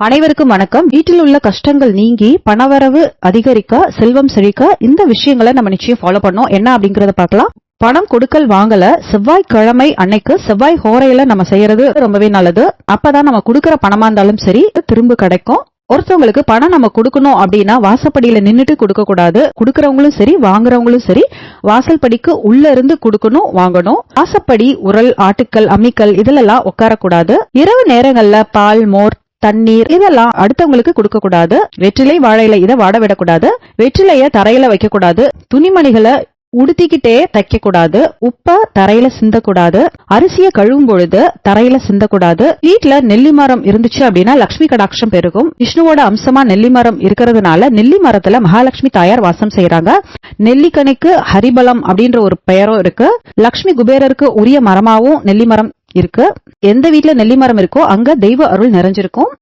அனைவருக்கும் வணக்கம். வீட்டில் உள்ள கஷ்டங்கள் நீங்கி பணவரவு அதிகரிக்க செல்வம் செழிக்க இந்த விஷயங்களை நம்ம நிச்சயம் ஃபாலோ பண்ணோம். என்ன அப்படிங்கறத பார்க்கலாம். பணம் கொடுக்கல் வாங்கல. செவ்வாய் கிழமை அன்னைக்கு செவ்வாய் ஹோரையில நம்ம செய்யறது ரொம்பவே நல்லது. அப்பதான் நம்ம கொடுக்கற பணமா இருந்தாலும் சரி திரும்ப கிடைக்கும். ஒருத்தவங்களுக்கு பணம் நம்ம கொடுக்கணும் அப்படின்னா வாசப்படியில நின்னுட்டு கொடுக்க கூடாது. கொடுக்கறவங்களும் சரி வாங்குறவங்களும் சரி வாசல் படிக்கு உள்ள இருந்து கொடுக்கணும் வாங்கணும். வாசப்படி உரல் ஆட்டுக்கல் அம்மிக்கல் இதுலெல்லாம் உட்காரக்கூடாது. இரவு நேரங்கள்ல பால் மோர் தண்ணீர் இதெல்லாம் அடுத்தவங்களுக்கு கொடுக்க கூடாது வெற்றிலை வாழையில இதை வாட விடக்கூடாது. வெற்றிலைய தரையில வைக்க கூடாது துணிமணிகளை உடுத்திக்கிட்டே தைக்க கூடாது உப்ப தரையில சிந்தக்கூடாது. அரிசிய கழுவும் பொழுது தரையில சிந்தக்கூடாது. வீட்ல நெல்லி மரம் இருந்துச்சு அப்படின்னா லட்சுமி கடாட்சம் பெருகும். விஷ்ணுவோட அம்சமா நெல்லி மரம் இருக்கிறதுனால நெல்லி மரத்துல மகாலட்சுமி தாயார் வாசம் செய்யறாங்க நெல்லிக்கனிக்கு ஹரிபலம் அப்படின்ற ஒரு பெயரும் இருக்கு. லக்ஷ்மி குபேரருக்கு உரிய மரமாவும் நெல்லி மரம் இருக்கு. எந்த வீட்டுல நெல்லி மரம் இருக்கோ அங்க தெய்வ அருள் நிறைஞ்சிருக்கும்.